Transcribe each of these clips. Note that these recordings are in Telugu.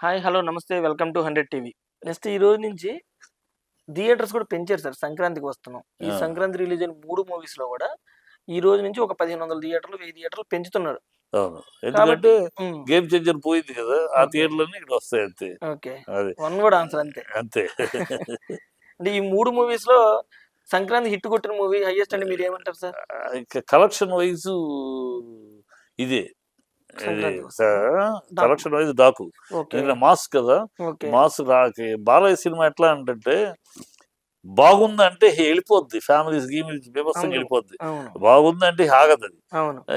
హాయ్ హలో నమస్తే welcome to hundred TV. Next ఈ రోజు నుంచి థియేటర్స్ కూడా పెంచారు సార్ సంక్రాంతికి వస్తున్నాం. ఈ. సంక్రాంతి రిలీజ్ అయిన మూడు మూవీస్లో కూడా ఈ రోజు నుంచి ఒక పదిహేను వందల థియేటర్లు వెయ్యి థియేటర్లు పెంచుతున్నారు. అవును. ఎందుకంటే గేమ్ చేంజర్ పోయింది కదా ఆ. థియేటర్లన్నీ ఇక్కడ వస్తాయి అంతే. ఓకే. అది. వన్ వర్డ్ ఆన్సర్ అంతే. అంతే. అంటే ఈ మూడు మూవీస్లో సంక్రాంతి హిట్ కొట్టిన మూవీ హైయెస్ట్ అంటే మీరు ఏమంటారు సార్? ఇంకా కలెక్షన్ వైజ్ ఇదే. కలెక్షన్ వైజ్ డాకు మాస్ కదా మాస్ రాకి బాలయ్య సినిమా ఎట్లా అంటే బాగుంది అంటే వెళ్ళిపోద్ది ఫ్యామిలీస్ గీమిలీస్ బీభత్సంగా. వెళ్ళిపోద్ది. అవును. బాగుంది అంటే ఆగదు అది.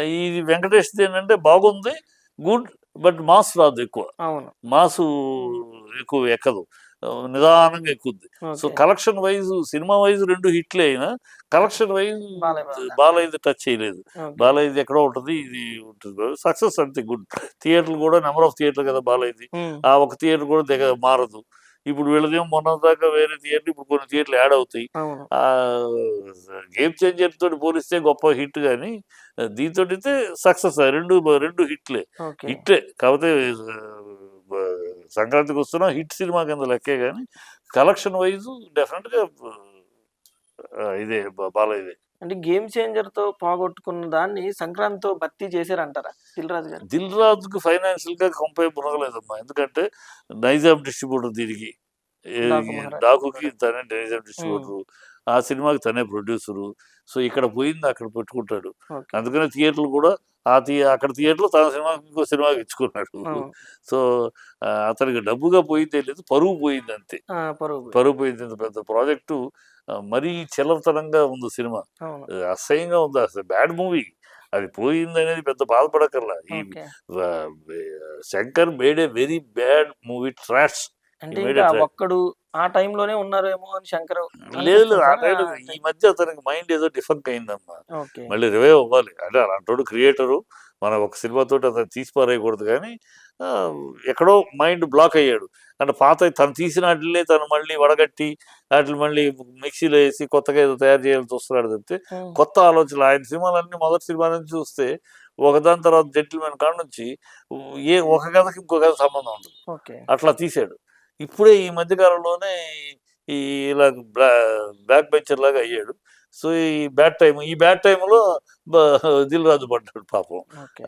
ఇది వెంకటేష్ ఏంటంటే బాగుంది గుడ్ బట్ మాస్ రాదు ఎక్కువ. మాసు ఎక్కువ ఎక్కదు. నిదానంగా ఎక్కుద్ది. So collection wise cinema wise రెండు హిట్లే అయినా కలెక్షన్ వైజ్ బాలయ్య బాలయ్య. బాలయ్యది టచ్ చేయలేదు. ఓకే. బాలయ్యది ఎక్కడో ఉంటుంది ఇది ఉంటుంది సక్సెస్ అంతే గుడ్. థియేటర్లు కూడా నెంబర్ ఆఫ్ థియేటర్ కదా బాలయ్యది. ఆ ఒక థియేటర్ కూడా దిగ మారదు. ఇప్పుడు వీళ్ళదేమో మొన్న దాకా వేరే థియేటర్ ఇప్పుడు కొన్ని థియేటర్లు యాడ్ అవుతాయి. ఆ గేమ్ చేంజర్ తోటి పోలిస్తే గొప్ప హిట్ కానీ దీంతో అయితే సక్సెస్. రెండు రెండు హిట్లే. హిట్టే కాకపోతే సంక్రాంతికి వస్తున్నా హిట్ సినిమా కింద లెక్కే కానీ కలెక్షన్ వైజ్ డెఫినెట్గా ఇదే బాలయ్యదే అంటే గేమ్ చేంజర్తో పోగొట్టుకున్న దాన్ని సంక్రాంతితో భర్తీ చేశారంటారా దిల్రాజు గారు? దిల్ రాజుకి ఫైనాన్షియల్గా కంపేర్ మునగలేదమ్మా. ఎందుకంటే నైజాం డిస్ట్రిబ్యూటర్ దీనికి. డాకుకి తనే నైజాం డిస్ట్రిబ్యూటర్. ఆ సినిమాకి తనే ప్రొడ్యూసరు. సో ఇక్కడ పోయింది అక్కడ పెట్టుకుంటాడు. అందుకనే థియేటర్లు కూడా ఆ థియే అక్కడ థియేటర్లో తన సినిమాకి ఇంకో సినిమాకి ఇచ్చుకున్నాడు. సో అతనికి డబ్బుగా పోయిందే లేదు పరువు పోయింది అంతే. పరువు పోయింది. పెద్ద ప్రాజెక్టు. మరీ చిల్లరతనంగా ఉంది సినిమా. అసహ్యంగా ఉంది అసలు. Bad movie. అది పోయింది అనేది పెద్ద బాధపడకర్లా ఈ Shankar made a very bad movie trash. అంటే. ఒక్కడు ఆ టైంలోనే ఉన్నారేమో అని శంకర్ లేదు ఆ టైంలో. ఈ మధ్య అతనికి మైండ్ ఏదో డిఫరెంట్ అయిందమ్మా. మళ్ళీ రివైవ్ అవ్వాలి. అంటే అలాంటోడు క్రియేటరు మన ఒక సినిమాతో అతను తీసి పారేయకూడదు కానీ ఎక్కడో మైండ్ బ్లాక్ అయ్యాడు. అంటే పాత తను తీసిన వాటిలే తను మళ్ళీ వడగట్టి వాటిని మళ్ళీ మిక్సీలో వేసి కొత్తగా ఏదో తయారు చేయాలని చూస్తున్నాడు తప్పితే కొత్త ఆలోచనలు ఆయన సినిమాలన్నీ మొదటి సినిమా నుంచి చూస్తే ఒకదాని తర్వాత జెంటిల్మెన్ కాడ నుంచి ఏ ఒక కథకి ఇంకో కథ సంబంధం ఉండదు. ఓకే. అట్లా తీశాడు ఇప్పుడే ఈ మధ్యకాలంలోనే ఈ ఇలా బ్యాక్ బెంచర్ లాగా అయ్యాడు. సో ఈ బ్యాడ్ టైం ఈ బ్యాడ్ టైంలో దిల్ రాజు పడ్డాడు పాపం.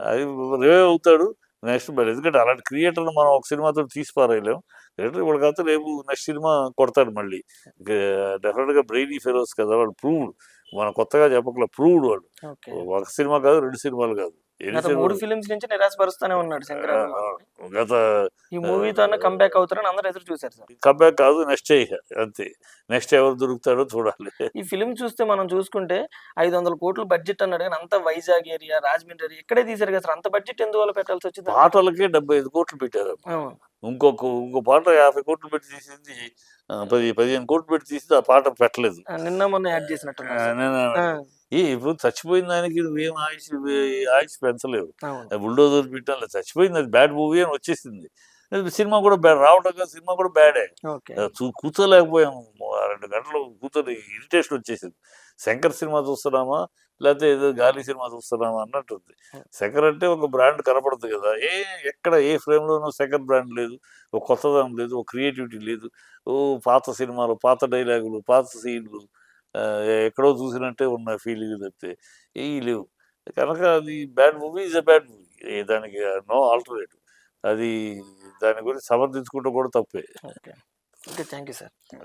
అది రివైవ్ అవుతాడు నెక్స్ట్ మరి ఎందుకంటే అలాంటి క్రియేటర్లు మనం ఒక సినిమాతో తీసి పారేయలేం. క్రియేటర్ ఇప్పుడు కాకపోతే రేపు నెక్స్ట్ సినిమా కొడతాడు మళ్ళీ. డెఫినెట్గా బ్రెయినీ ఫెలోస్ కదా వాడు ప్రూవ్డ్. మనం కొత్తగా చెప్పకలే ప్రూవ్డ్ వాడు ఓకే. ఒక సినిమా కాదు రెండు సినిమాలు కాదు. గత మూడు? ఫిలిమ్స్ నుంచి నిరాశపరుస్తూనే ఉన్నాడు శంకర్ ఆ, ఆ, గత ఈ మూవీతో కంబ్యాక్ అవుతారని అందరూ ఎదురు చూశారు సార్. కంబ్యాక్ కాదు నెక్స్ట్ అంతే. నెక్స్ట్ ఎవరు దొరుకుతాడో చూడాలి. ఈ ఫిలిం చూస్తే మనం చూసుకుంటే ఐదు వందల కోట్లు బడ్జెట్ అన్నాడు కానీ అంత వైజాగ్ ఏరియా రాజమండ్రి ఇక్కడే తీశారు కదా సార్. అంత బడ్జెట్ ఎందువల్ల పెట్టాల్సి వచ్చింది? పాటలకే డెబ్బై ఐదు కోట్లు పెట్టారు ఇంకొక ఇంకో పాట యాభై కోట్లు పెట్టి తీసింది పది పదిహేను కోట్లు పెట్టి తీసింది ఆ పాట పెట్టలేదు. నిన్న మొన్న యాడ్ ఆ, ఈ ఇప్పుడు చచ్చిపోయిన దానికి నువ్వేం ఆయుష్ ఆయుష్ పెంచలేవు. బుల్డోజర్ పెట్టాలి చచ్చిపోయింది అది బ్యాడ్ మూవీ అని వచ్చేసింది. సినిమా కూడా బ్యాడ్ రావడం కాదు, సినిమా కూడా బ్యాడే. కూర్చోలేకపోయాము రెండు గంటలు కూర్చొని ఇరిటేషన్ వచ్చేసింది. శంకర్ సినిమా చూస్తున్నామా? లేకపోతే ఏదో గాలి సినిమా చూస్తున్నామా అన్నట్టుంది. శంకర్ అంటే ఒక బ్రాండ్ కనపడుతుంది కదా. ఏ ఎక్కడ ఏ ఫ్రేమ్లోనూ శంకర్ బ్రాండ్ లేదు. ఒక కొత్తదనం లేదు ఒక క్రియేటివిటీ లేదు. ఓ పాత సినిమాలు పాత డైలాగులు పాత సీన్లు. ఎక్కడో చూసినట్టే ఉన్న ఫీలింగ్ తప్పితే ఏ లేవు. కనుక అది bad movie is a bad movie. దానికి నో ఆల్టర్నేటివ్ అది దాని గురించి సమర్థించుకుంటూ కూడా తప్పే. Okay. Okay thank you sir.